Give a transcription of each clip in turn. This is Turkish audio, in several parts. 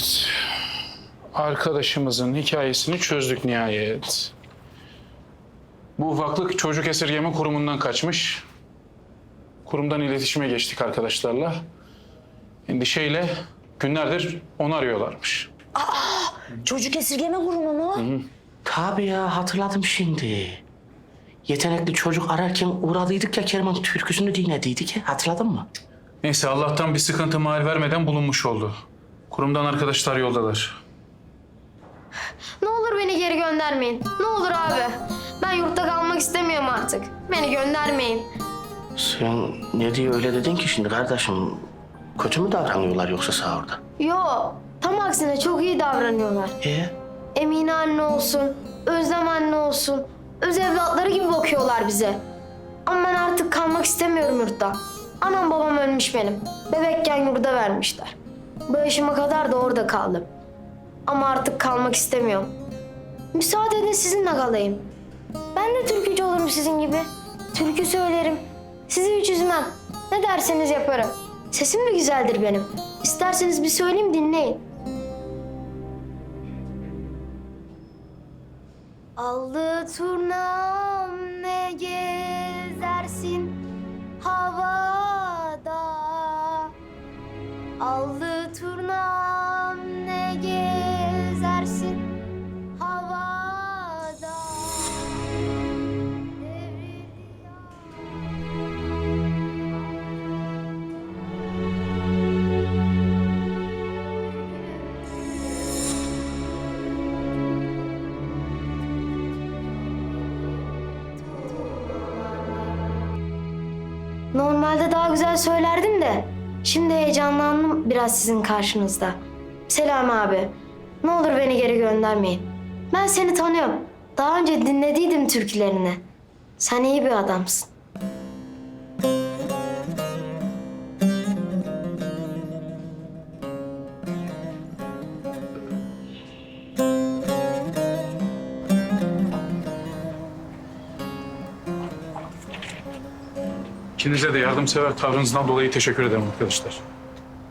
Evet. Arkadaşımızın hikayesini çözdük nihayet. Bu ufaklık çocuk esirgeme kurumundan kaçmış. Kurumdan iletişime geçtik arkadaşlarla. Endişeyle günlerdir onu arıyorlarmış. Çocuk esirgeme kurumu mu? Tabii ya hatırladım şimdi. Yetenekli çocuk ararken uğradıydık ya Kerman türküsünü dinlediydik ya hatırladın mı? Neyse Allah'tan bir sıkıntı mal vermeden bulunmuş oldu. Kurumdan arkadaşlar yoldalar. Ne olur beni geri göndermeyin. Ne olur abi. Ben yurtta kalmak istemiyorum artık. Beni göndermeyin. Sen ne diye öyle dedin ki şimdi kardeşim? Kötü mü davranıyorlar yoksa sağ orada? Yo, tam aksine çok iyi davranıyorlar. E Emine anne olsun, Özlem anne olsun. Öz evlatları gibi bakıyorlar bize. Ama ben artık kalmak istemiyorum yurtta. Anam babam ölmüş benim. Bebekken yurda vermişler. Bu yaşıma kadar da orada kaldım. Ama artık kalmak istemiyorum. Müsaade edin sizinle kalayım. Ben de türkücü olurum sizin gibi. Türkü söylerim. Sizi hiç üzmem. Ne derseniz yaparım. Sesim de güzeldir benim. İsterseniz bir söyleyeyim dinleyin. Allı turnam ne gezersin havada Allı Normalde daha güzel söylerdim de şimdi heyecanlandım biraz sizin karşınızda. Selam abi. Ne olur beni geri göndermeyin. Ben seni tanıyorum. Daha önce dinlediydim türkülerini. Sen iyi bir adamsın. İkinize de yardımsever tavrınızdan dolayı teşekkür ederim arkadaşlar.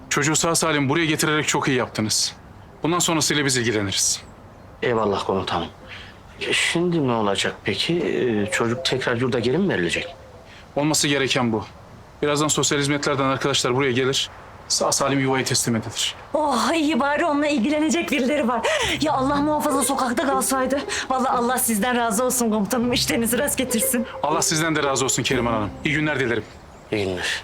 Çocuğu sağ salim buraya getirerek çok iyi yaptınız. Bundan sonrasıyla biz ilgileniriz. eyvallah komutanım. Şimdi ne olacak peki? E, çocuk tekrar yurda geri mi verilecek? Olması gereken bu. Birazdan sosyal hizmetlerden arkadaşlar buraya gelir. Sağ salim yuvaya teslim edilir. Oh iyi bari onunla ilgilenecek birileri var. Ya Allah muhafaza sokakta kalsaydı. Vallahi Allah sizden razı olsun komutanım. İşlerinizi rast getirsin. Allah sizden de razı olsun Keriman Hanım. İyi günler dilerim. İyi günler.